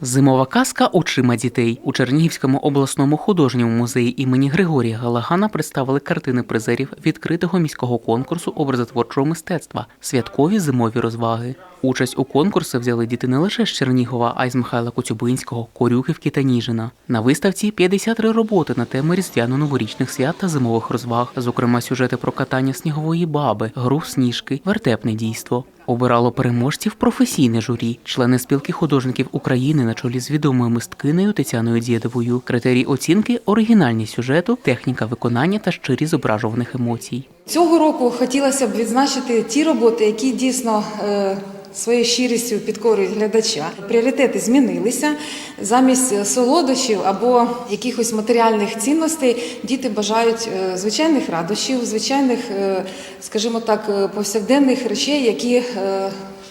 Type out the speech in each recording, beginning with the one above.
Зимова казка очима дітей у Чернігівському обласному художньому музеї імені Григорія Галагана представили картини призерів відкритого міського конкурсу образотворчого мистецтва святкові зимові розваги. Участь у конкурсі взяли діти не лише з Чернігова, а й з Михайла Коцюбинського, Корюхівки та Ніжина. На виставці 53 роботи на тему різдвяно-новорічних свят та зимових розваг, зокрема сюжети про катання снігової баби, гру сніжки, вертепне дійство. Обирало переможців професійне журі, члени спілки художників України на чолі з відомою мисткинею Тетяною Дєдовою. Критерії оцінки оригінальність сюжету, техніка виконання та щирі зображуваних емоцій. Цього року хотілося б відзначити ті роботи, які дійсно е, своєю щирістю підкорюють глядача. Пріоритети змінилися. Замість солодощів або якихось матеріальних цінностей діти бажають е, звичайних радощів, звичайних, е, скажімо так, е, повсякденних речей, які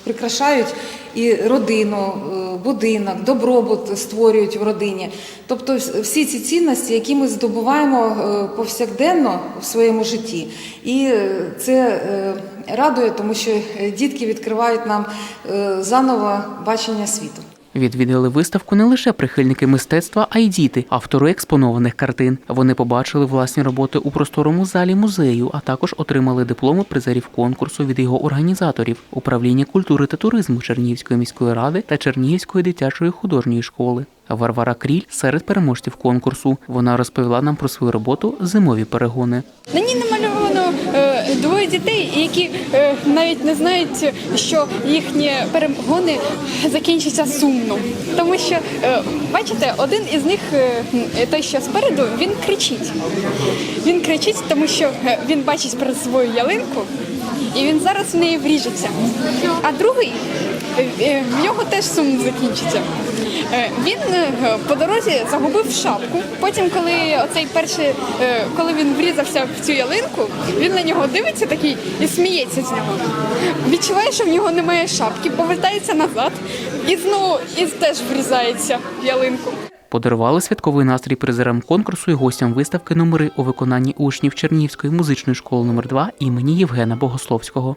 прикрашають і родину, е, будинок, добробут створюють в родині. Тобто всі ці цінності, які ми здобуваємо е, повсякденно в своєму житті. І е, це радує, тому що дітки відкривають нам заново бачення світу. Відвідали виставку не лише прихильники мистецтва, а й діти, автори експонованих картин. Вони побачили власні роботи у просторому залі музею, а також отримали дипломи призерів конкурсу від його організаторів управління культури та туризму Чернігівської міської ради та Чернігівської дитячої художньої школи. Варвара Кріль серед переможців конкурсу. Вона розповіла нам про свою роботу Зимові перегони. На ній намальовано е, двоє дітей, які е, навіть не знають, що їхні перегони закінчаться сумно. Тому що, е, бачите, один із них, той, що спереду, він кричить. Він кричить, тому що він бачить перед собою ялинку, і він зараз в неї вріжеться. А другий е, е, в нього теж сумно закінчиться. Е, Він по дорозі загубив шапку. Потім, коли оцей перший, коли він врізався в цю ялинку, він на нього дивиться такий і сміється з нього. Відчуває, що в нього немає шапки, повертається назад і знову і теж врізається в ялинку. Подарували святковий настрій призерам конкурсу і гостям виставки номери у виконанні учнів Чернігівської музичної школи номер 2 імені Євгена Богословського.